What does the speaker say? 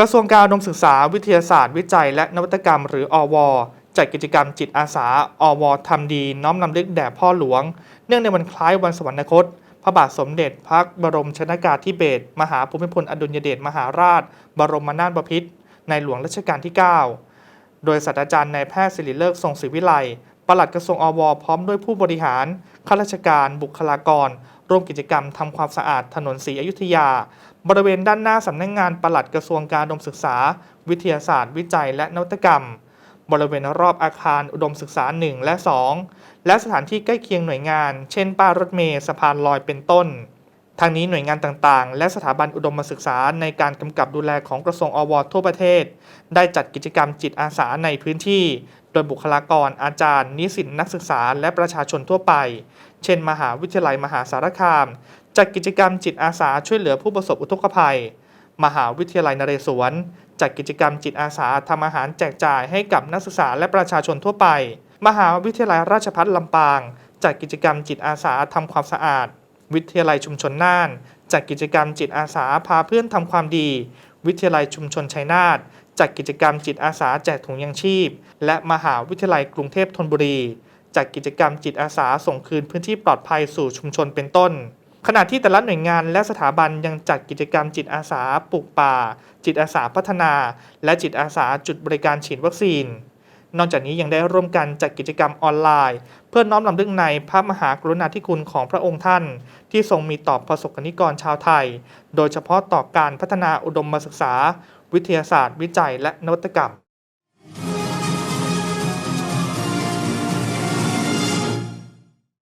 กระทรวงการอุดมศึกษาวิทยาศาสตร์ วิจัย และนวัตกรรม หรืออว จัดกิจกรรมจิตอาสา อวทำดี น้อมนำลึกแด่พ่อหลวง เนื่องในวันคล้ายวันสวรรคต พระบาทสมเด็จพระบรมชนากาธิเบศรมหาภูมิพลอดุลยเดชมหาราช บรมนาถบพิตรในหลวงรัชกาลที่ 9 โดยศาสตราจารย์นายแพทย์ศิริเลิกทรงศรีวิไลปลัดกระทรวงอว พร้อมด้วยผู้บริหาร ข้าราชการบุคลากร ร่วมกิจกรรมทำความสะอาดถนนสีอยุธยา บริเวณด้านหน้าสำนักงงานปลัดกระทรวงการอุดมศึกษา วิทยาศาสตร์ วิจัย และนวัตกรรม บริเวณรอบอาคารอุดมศึกษา 1 และ 2 และสถานที่ใกล้เคียงหน่วยงาน เช่นป้ายรถเมล์สะพานลอยเป็นต้น ทางนี้หน่วยงานต่างๆ และสถาบันอุดมศึกษาในการกำกับดูแลของกระทรวงอวทั่วประเทศ ได้จัดกิจกรรมจิตอาสาในพื้นที่ โดยบุคลากร อาจารย์ นิสิตนักศึกษา และประชาชนทั่วไป เช่น มหาวิทยาลัยมหาสารคาม จัดกิจกรรมจิตอาสาช่วยเหลือผู้ประสบอุทกภัย มหาวิทยาลัยนเรศวรจัดกิจกรรมจิตอาสาทำอาหารแจกจ่ายให้กับนักศึกษาและประชาชนทั่วไป มหาวิทยาลัยราชภัฏลำปาง จัดกิจกรรมจิตอาสาทำความสะอาด วิทยาลัยชุมชนน่าน จัดกิจกรรมจิตอาสาพาเพื่อนทำความดี วิทยาลัยชุมชนชัยนาทจัดกิจกรรมจิตอาสาแจกถุงยังชีพ และมหาวิทยาลัยกรุงเทพธนบุรีจัดกิจกรรมจิตอาสาส่งคืนพื้นที่ปลอดภัยสู่ชุมชนเป็นต้น ขณะที่แต่ละหน่วยงานและสถาบันยังจัดกิจกรรมจิตอาสาปลูกป่า จิตอาสาพัฒนา และจิตอาสาจุดบริการฉีดวัคซีน นอกจากนี้ยังได้ร่วมกันจัดกิจกรรมออนไลน์ เพื่อน้อมลำลึกในพระมหากรุณาธิคุณของพระองค์ท่าน ที่ทรงมีต่อประสบกนิกรชาวไทย โดยเฉพาะต่อการพัฒนาอุดมศึกษา วิทยาศาสตร์ วิจัยและนวัตกรรม